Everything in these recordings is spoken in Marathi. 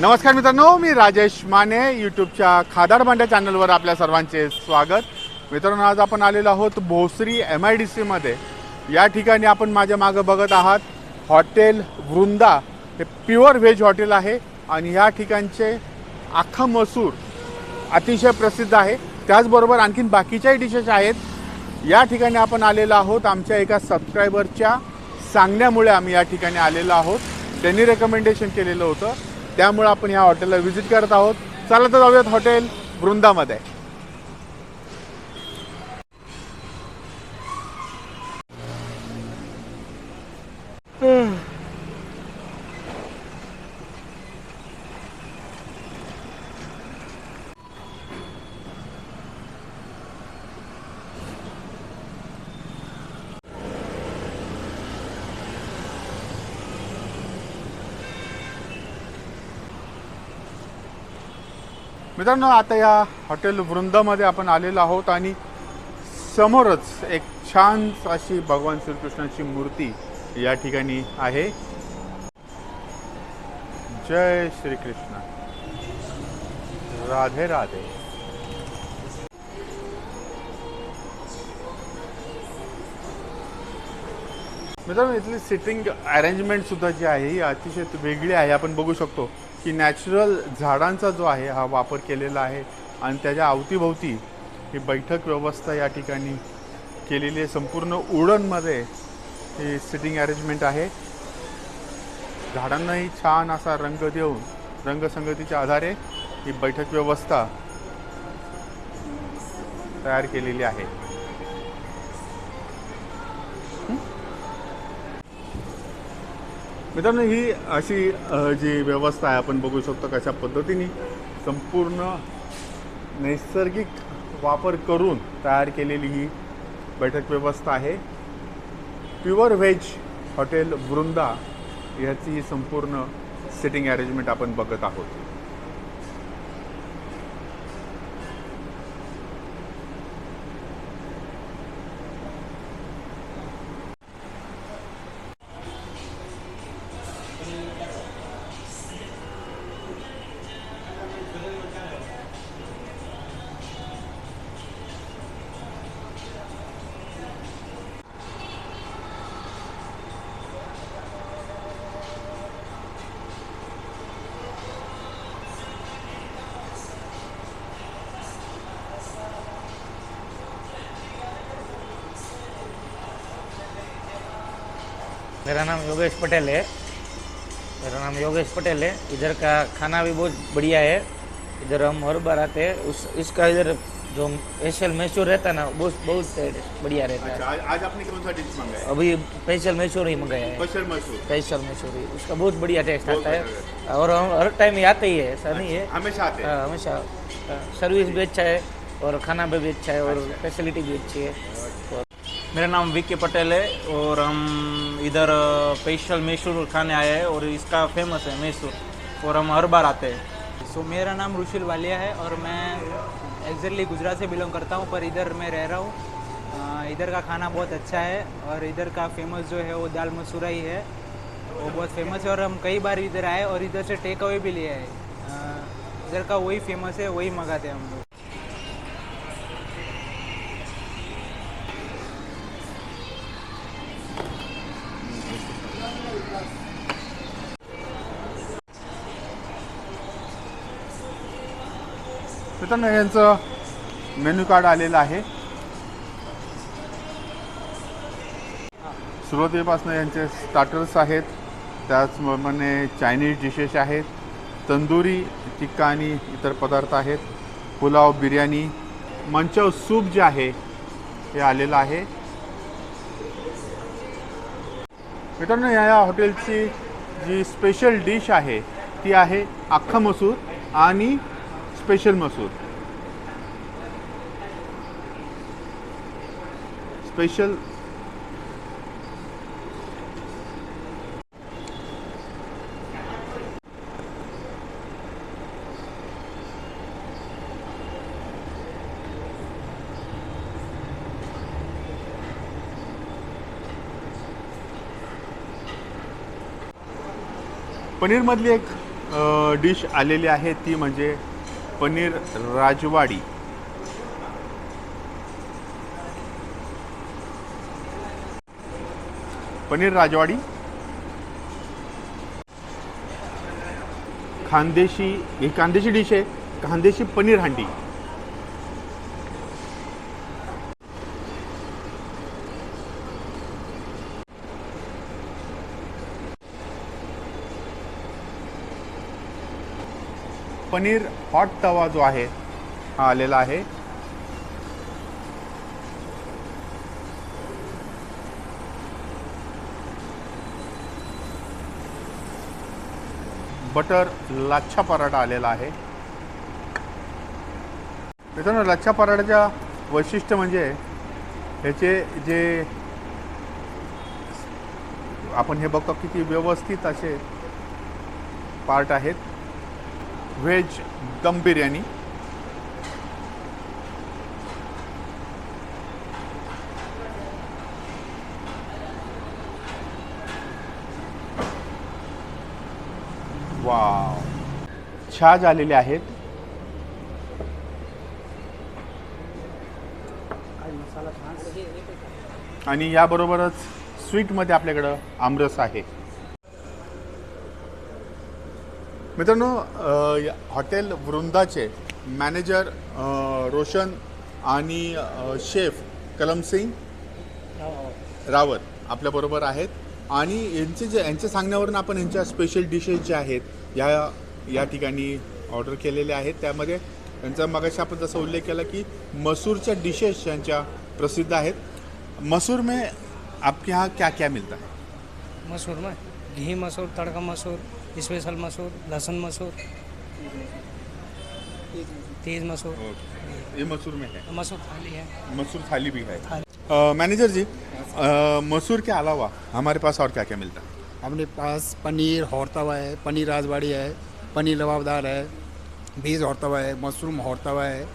नमस्कार मित्रांनो मी राजेश माने यूट्यूबच्या खादार भांड्या चॅनलवर आपल्या सर्वांचे स्वागत. मित्रांनो आज आपण आलेलो आहोत भोसरी एम आय डी सीमध्ये या ठिकाणी आपण माझ्या मागं बघत आहात हॉटेल वृंदा. हे प्युअर व्हेज हॉटेल आहे आणि या ठिकाणचे अख्खा मसूर अतिशय प्रसिद्ध आहे. त्याचबरोबर आणखीन बाकीच्याही डिशेस आहेत. या ठिकाणी आपण आलेलो आहोत आमच्या एका सबस्क्रायबरच्या सांगण्यामुळे आम्ही या ठिकाणी आलेलो आहोत. त्यांनी रेकमेंडेशन केलेलं होतं. त्यामुळं आपण या हॉटेलला व्हिजिट करत आहोत. चला तर जाऊयात हॉटेल वृंदामध्ये. मित्रांनो आता या हॉटेल वृंदामध्ये आपण आलेलो आहोत आणि समोरच एक छान अशी भगवान श्रीकृष्णाची मूर्ती या ठिकाणी आहे. जय श्रीकृष्ण. राधे राधे. मित्रांनो इथली सिटिंग अरेंजमेंट सुद्धा जी आहे ही अतिशय वेगळी आहे. आपण बघू शकतो की नॅचरल झाडांचा जो आहे हा वापर केलेला आहे आणि त्याच्या अवतीभोवती ही बैठक व्यवस्था या ठिकाणी केलेली आहे. संपूर्ण उडणमध्ये ही सिटिंग अरेंजमेंट आहे. झाडांनाही छान असा रंग देऊन रंगसंगतीच्या आधारे ही बैठक व्यवस्था तयार केलेली आहे. मित्रांनो ही अशी जी व्यवस्था आहे आपण बघू शकतो कशा पद्धतीने संपूर्ण नैसर्गिक वापर करून तयार केलेली ही बैठक व्यवस्था आहे. प्युअर व्हेज हॉटेल वृंदा ह्याची ही संपूर्ण सिटिंग अरेंजमेंट आपण बघत आहोत. मेरा नाम योगेश पटेल है। मेरा नाम योगेश पटेल है। इधर का खाना भी बहुत बढ़िया है। इधर हम हर बार आते हैं। उस इसका इधर जो स्पेशल मैसूर रहता है ना बहुत बहुत बढ़िया रहता है। आज आज आपने कौन सा डिश मंगाया? अभी स्पेशल मैसूर ही मंगाया है। स्पेशल मशरूम स्पेशल मैसूर ही। उसका बहुत बढ़िया टेस्ट आता है। और हम हर टाइम ही आते ही है ऐसा नहीं है। हमेशा आते हैं। हाँ, हमेशा। सर्विस भी अच्छा है और खाना भी अच्छा है और फैसिलिटी भी अच्छी है। मेरा नाम विक्की पटेल है और हम इधर स्पेशल मैसूर खाने आए हैं और इसका फ़ेमस है मैसूर और हम हर बार आते हैं। सो so, मेरा नाम रुशिल वालिया है और मैं एग्जैक्टली गुजरात से बिलोंग करता हूँ पर इधर मैं रह रहा हूँ। इधर का खाना बहुत अच्छा है और इधर का फ़ेमस जो है वो दाल मसूरा ही है। वो बहुत फ़ेमस है और हम कई बार इधर आए और इधर से टेक अवे भी हैं अ, इधर का वही फ़ेमस है वही मंगाते हैं हम लोग। मित्रांनो यांचं मेन्यू कार्ड आलेलं आहे. सुरुवातीपासून यांचे स्टार्टर्स आहेत. त्याचप्रमाणे चायनीज डिशेस आहेत. तंदुरी टिक्का आणि इतर पदार्थ आहेत. पुलाव बिर्याणी मंचव सूप जे आहे हे आलेलं आहे. मित्रांनो या हॉटेलची जी स्पेशल डिश आहे ती आहे अख्खा मसूर आणि स्पेशल मसूर. स्पेशल पनीरमधली एक डिश आलेली आहे ती म्हणजे पनीर राजवाडी. पनीर राजवाडी. खानदेशी ही खानदेशी डिश आहे. खानदेशी पनीर हांडी. पनीर हॉट तवा जो आहे हा आलेला आहे. बटर लाच्छा पराठा आलेला आहे. मित्रांनो लच्छा पराठाच्या वैशिष्ट्य म्हणजे ह्याचे जे आपण हे बघतो किती व्यवस्थित असे पार्ट आहेत. व्हेज दम बिर्याणी. छाज आलेले आहेत. आणि याबरोबरच स्वीटमध्ये आपल्याकडं आमरस आहे. मित्रांनो हॉटेल वृंदाचे मॅनेजर रोशन आणि शेफ कलम सिंग रावत आपल्याबरोबर आहेत. आणि यांचे जे यांच्या सांगण्यावरून आपण यांच्या स्पेशल डिशेस ज्या आहेत या या ठिकाणी ऑर्डर केलेल्या आहेत. त्यामध्ये यांचा मगाशी आपण जसा उल्लेख केला की मसूरच्या डिशेस यांच्या प्रसिद्ध आहेत. मसूर में आपके यहाँ क्या क्या मिलता है? मसूर में घी मसूर तड़का मसूर स्पेशल मसूर लहसुन मसूर तेज मसूर। ये मसूर में है। मसूर थाली है। मसूर थाली भी है। अ, मैनेजर जी मसूर के अलावा हमारे पास और क्या क्या मिलता है? अपने पास पनीर हौरतवा है पनीर राजवाड़ी है पनीर लबाबदार है बीज हौरतवा है मशरूम हौरतवा है।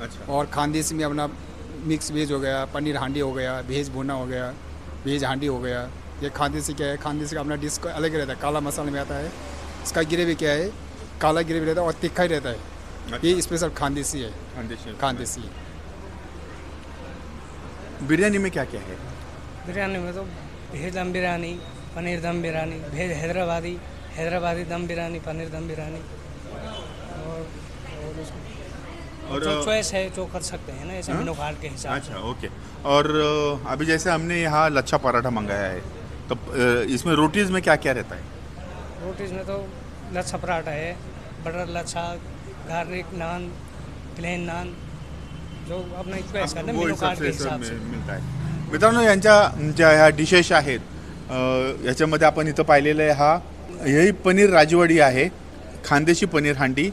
अच्छा। और खानदेशी में अपना मिक्स वेज हो गया पनीर हांडी हो गया भेज भुना हो गया भेज हांडी हो गया। ये खानदेशी क्या है? खानदेशी का अपना डिश का अलग रहता है काला मसाले में आता है इसका ग्रेवी क्या है? काला ग्रेवी रहता है और तिखा ही रहता है। ये स्पेशल खानदेशी है। खानदेशी खानदेशी बिरयानी में क्या क्या है? बिरयानी में तो भेज दम बिरयानी पनीर दम बिरयानी भेज हैदराबादी हैदराबादी दम बिरयानी पनीर दम बिरयानी। और और उसमें और जो चॉइस है जो कर सकते हैं ना ऐसे मेनू कार्ड के हिसाब से। अच्छा ओके और अभी जैसे हमने यहाँ लच्छा पराठा मंगाया है तो इसमें रोटीज़ में क्या क्या रहता है? रोटीज में तो लच्छा पराठा है butter lachha garlic naan plain naan जो अपना चॉइस करते हैं मेनू कार्ड के सब हिसाब से। मिळ- मिळत आहे मित्रांनो यांच्या ज्या ह्या डिशेस आहेत याच्यामध्ये आपण इथं पाहिलेलं आहे हा ही पनीर राजवाडी आहे. खानदेशी पनीर हांडी.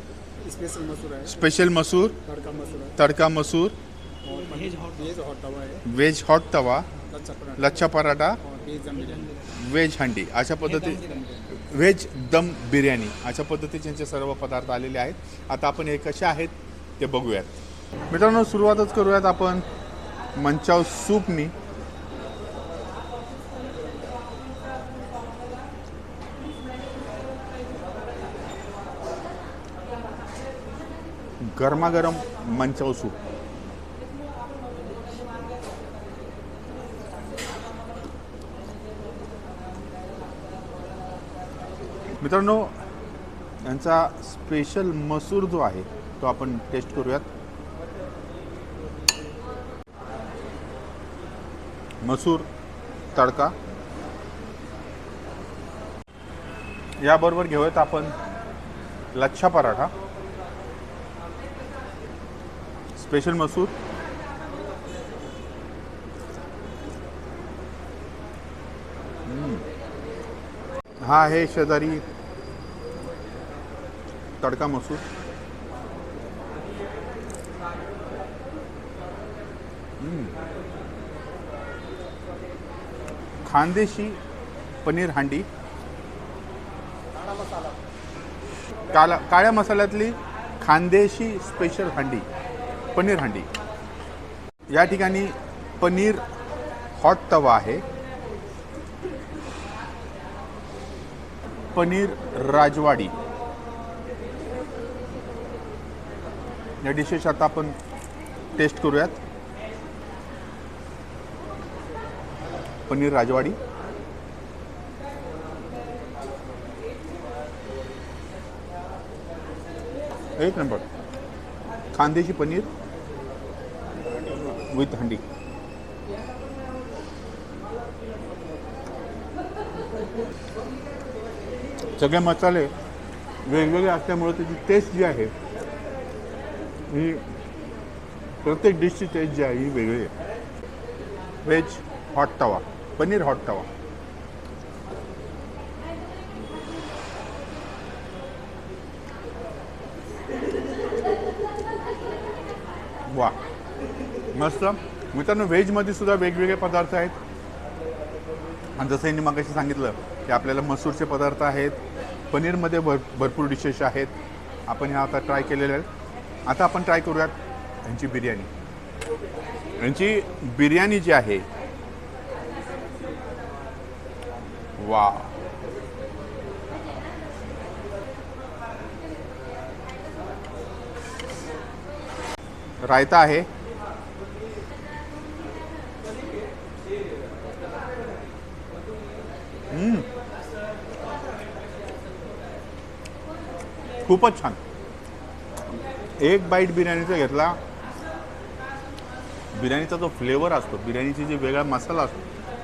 स्पेशल मसूर है स्पेशल मसूर. तड़का मसूर तडका व्हेज हॉट तवा लच्छा पराठा. व्हेज हंडी. अशा पद्धती व्हेज दम बिर्याणी. अशा पद्धतीचे यांचे सर्व पदार्थ आलेले आहेत. आता आपण हे कसे आहेत ते बघूयात. मित्रांनो सुरुवातच करूयात आपण मंचाव सूपनी. गरमागरम मंचाव सूप मित्रांनो यांचा स्पेशल मसूर जो आहे तो आपण टेस्ट करूयात. मसूर तडका. याबरोबर घेऊयात आपण लच्छा पराठा. स्पेशल मसूर. हा आहे शेजारी तडका मसूर. खानदेशी पनीर हांडी. काला काळ्या मसाल्यातली खानदेशी स्पेशल हांडी. पनीर हंडी. या ठिकाणी पनीर हॉट तवा आहे. पनीर राजवाडी. या डिशेस आता आपण टेस्ट करूयात. पनीर राजवाडी. एक नंबर खांदेशी पनीर. विथ हंडी. सगळे मसाले वेगवेगळे असल्यामुळे त्याची टेस्ट जी आहे ही प्रत्येक डिशची टेस्ट जी आहे ही वेगळी आहे. व्हेज हॉट तवा पनीर हॉट तवा वा मस्त. मित्रांनो व्हेजमध्ये सुद्धा वेगवेगळे पदार्थ आहेत. आणि जसं यांनी मगाशी सांगितलं की आपल्याला मसूरचे पदार्थ आहेत पनीरमध्ये भर भरपूर डिशेस आहेत. आपण ह्या आता ट्राय केलेल्या आहेत. आता आपण ट्राय करूयात यांची बिर्याणी. यांची बिर्याणी जी आहे वा रायता आहे. खूपच छान. एक बाईट बिर्याणीचा घेतला. बिर्याणीचा जो फ्लेवर असतो बिर्याणीची जी वेगळा मसाला असतो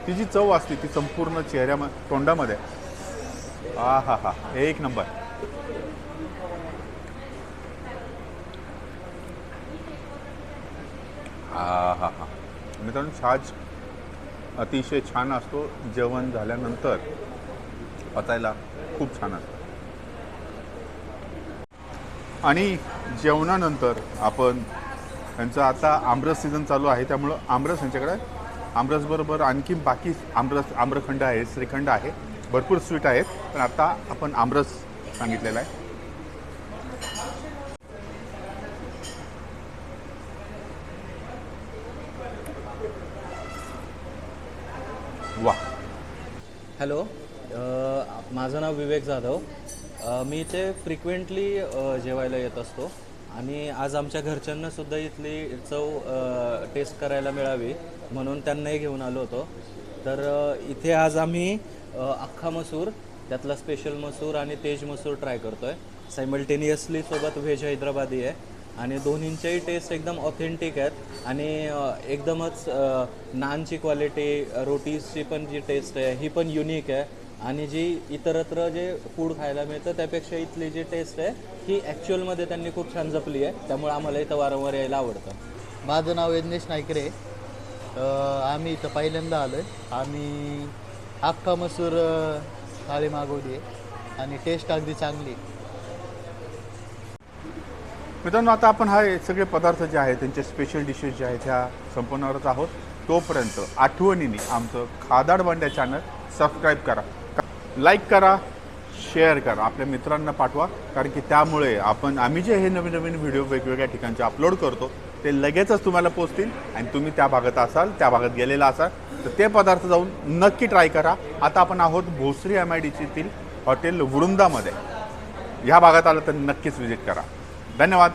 ती जी चव असते ती संपूर्ण चेहऱ्या तोंडामध्ये. आ हा हा एक नंबर हा हा. हा मित्रांनो छाछ अतिशय छान असतो. जेवण झाल्यानंतर पचायला खूप छान असतं. आणि जेवणानंतर आपण त्यांचं आता आमरस सीझन चालू आहे त्यामुळं आमरस यांच्याकडे आमरसबरोबर आणखी बाकी आमरस आम्रखंड आहे श्रीखंड आहे भरपूर स्वीट आहेत पण आता आपण आमरस सांगितलेला आहे. वा हॅलो माझं नाव विवेक जाधव. मी इथे फ्रिक्वेंटली जेवायला येत असतो. आणि आज आमच्या घरच्यांना सुद्धा इथली चव टेस्ट करायला मिळावी म्हणून त्यांनाही घेऊन आलो होतो. तर इथे आज आम्ही अख्खा मसूर त्यातला स्पेशल मसूर आणि तेज मसूर ट्राय करतो आहे सायमल्टेनियसली सोबत व्हेज हैदराबादी आहे. आणि दोन्हींच्याही टेस्ट एकदम ऑथेंटिक आहेत. आणि एकदमच नानची क्वालिटी रोटीजची पण जी टेस्ट आहे ही पण युनिक आहे. आणि जी इतरत्र जे फूड खायला मिळतं त्यापेक्षा इथली जी टेस्ट आहे ही ॲक्च्युअलमध्ये त्यांनी खूप छान जपली आहे. त्यामुळे आम्हाला इथं वारंवार यायला आवडतं. माझं नाव यज्ञेश नायकरे अ, आम्ही इथं पहिल्यांदा आलो आहे आम्ही अख्खा मसूर थाळी मागवली आहे. आणि टेस्ट अगदी चांगली आहे. मित्रांनो आता आपण हा हे सगळे पदार्थ जे आहेत त्यांचे स्पेशल डिशेस जे आहेत ह्या संपवणारच आहोत. तोपर्यंत आठवणीने आमचं खादाड बांड्या चॅनल सबस्क्राईब करा. लाईक करा शेअर करा आपल्या मित्रांना पाठवा. कारण की त्यामुळे आपण आम्ही जे हे नवीन नवीन व्हिडिओ वेगवेगळ्या ठिकाणचे अपलोड करतो ते लगेचच तुम्हाला पोचतील आणि तुम्ही त्या भागात असाल त्या भागात गेलेला असाल तर ते पदार्थ जाऊन नक्की ट्राय करा. आता आपण आहोत भोसरी एम आय डी सीतील हॉटेल वृंदामध्ये. ह्या भागात आलं तर नक्कीच व्हिजिट करा. धन्यवाद.